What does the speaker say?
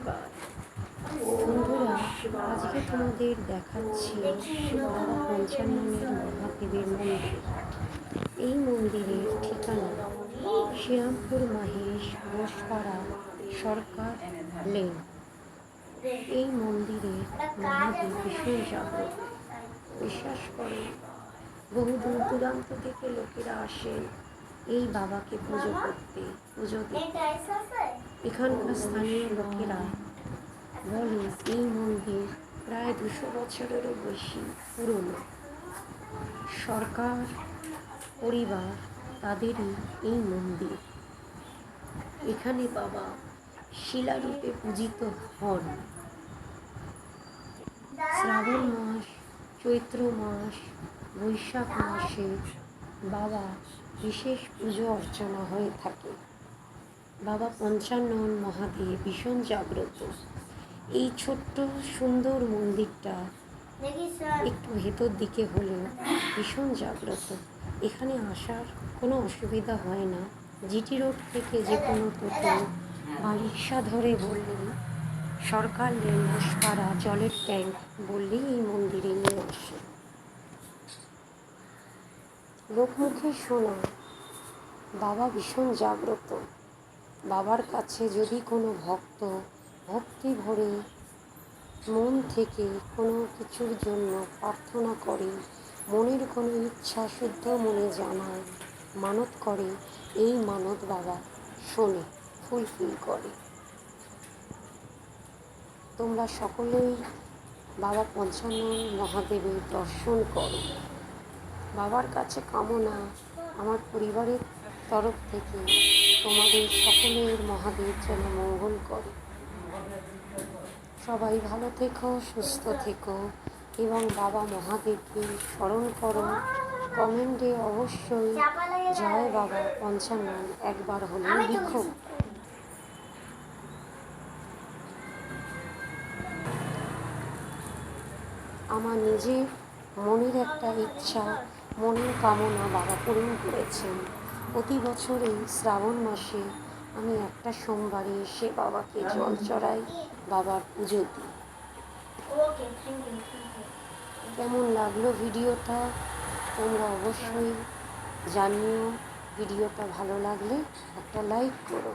শিবায় বন্ধুরা, আজকে তোমাদের দেখাচ্ছি পঞ্চাননের মহাদেবের মন্দির। এই মন্দিরের ঠিকানা শ্রীরামপুর মাহেশ ঘোষপাড়া সরকার লেন। এই মন্দিরে মহাদেব ভীষণ জাগ্রত। বিশ্বাস করে বহু দূর দূরান্ত থেকে লোকেরা আসেন। এই বাবাকে পুজো করতে, পুজো এখানকার স্থানীয় লোকেরা বলে, এই মন্দির প্রায় দুশো বছরেরও বেশি পুরনো। সরকার, পরিবার তাদেরই এই মন্দির। এখানে বাবা শিলারূপে পূজিত হন। শ্রাবণ মাস, চৈত্র মাস, বৈশাখ মাসে বাবা বিশেষ পুজো অর্চনা হয়ে থাকে। বাবা পঞ্চানন মহাদেব ভীষণ জাগ্রত। এই ছোট্ট সুন্দর মন্দিরটা একটু ভেতর দিকে হলেও ভীষণ জাগ্রত। এখানে আসার কোনো অসুবিধা হয় না। জিটি রোড থেকে যে কোনো টোটো বা রিক্সা ধরে বললেই সরকার লেন পাড়া জলের ট্যাঙ্ক বললেই এই মন্দিরে নিয়ে আসে। লোকমুখে শোনা। বাবা ভীষণ জাগ্রত। বাবার কাছে যদি কোনো ভক্ত ভক্তি ভরে মন থেকে কোনো কিছুর জন্য প্রার্থনা করে, মনের কোনো ইচ্ছা শুদ্ধ মনে জানায়, মানত করে, এই মানত বাবা শোনে, ফুলফিল করে। তোমরা সকলেই বাবা পঞ্চানন মহাদেবের দর্শন করো। বাবার কাছে কামনা আমার পরিবারের তরফ থেকে। তোমাদের সকলের মহাদেব যেন মঙ্গল করে। সবাই ভালো থেকো, সুস্থ থেকো এবং বাবা মহাদেবকে স্মরণ করো। কমেন্টে অবশ্যই জয় বাবা পঞ্চানন একবার হলেও লিখো। আমার নিজের মনের একটা ইচ্ছা মনের কামনা বাবা পূরণ করেছেন। প্রতি বছরই শ্রাবণ মাসে আমি একটা সোমবারে এসে বাবাকে জল চড়াই, বাবার পুজো দিই। কেমন লাগল ভিডিওটা? তোমরা অবশ্যই জানিও। ভিডিওটা ভালো লাগলে একটা লাইক করো।